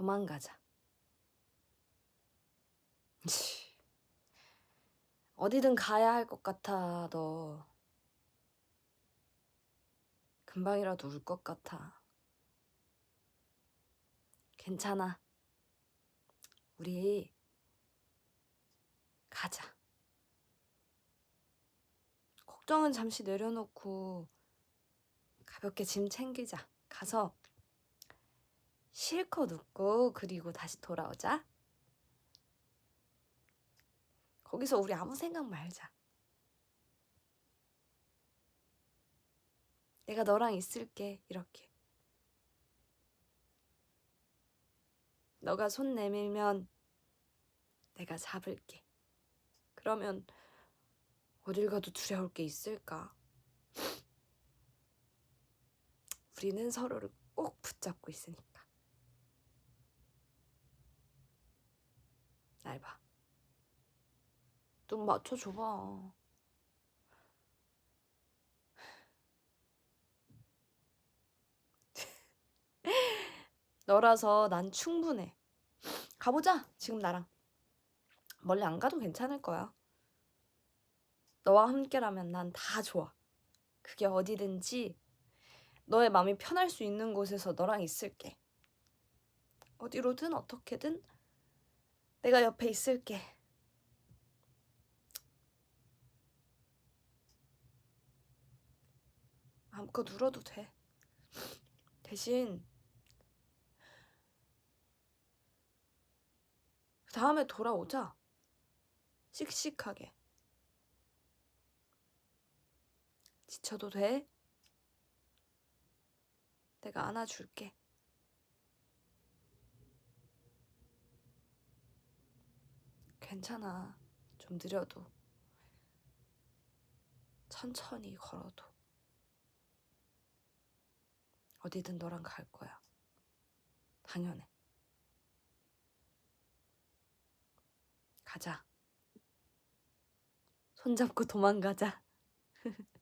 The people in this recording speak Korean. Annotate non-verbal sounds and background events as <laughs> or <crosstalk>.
도망가자. 치. 어디든 가야 할 것 같아, 너. 금방이라도 울 것 같아. 괜찮아. 우리 가자. 걱정은 잠시 내려놓고 가볍게 짐 챙기자. 가서 실컷 웃고 그리고 다시 돌아오자. 거기서 우리 아무 생각 말자. 내가 너랑 있을게. 이렇게. 너가 손 내밀면 내가 잡을게. 그러면 어딜 가도 두려울 게 있을까? 우리는 서로를 꼭 붙잡고 있으니까. 날 봐. 눈 맞춰줘봐. <laughs> 너라서 난 충분해. 가보자, 지금 나랑. 멀리 안 가도 괜찮을 거야. 너와 함께라면 난 다 좋아. 그게 어디든지 너의 마음이 편할 수 있는 곳에서 너랑 있을게. 어디로든 어떻게든 내가 옆에 있을게. 마음껏 울어도 돼. 대신 그 다음에 돌아오자. 씩씩하게. 지쳐도 돼. 내가 안아줄게. 괜찮아. 좀 느려도. 천천히 걸어도. 어디든 너랑 갈 거야. 당연해. 가자. 손잡고 도망가자. <laughs>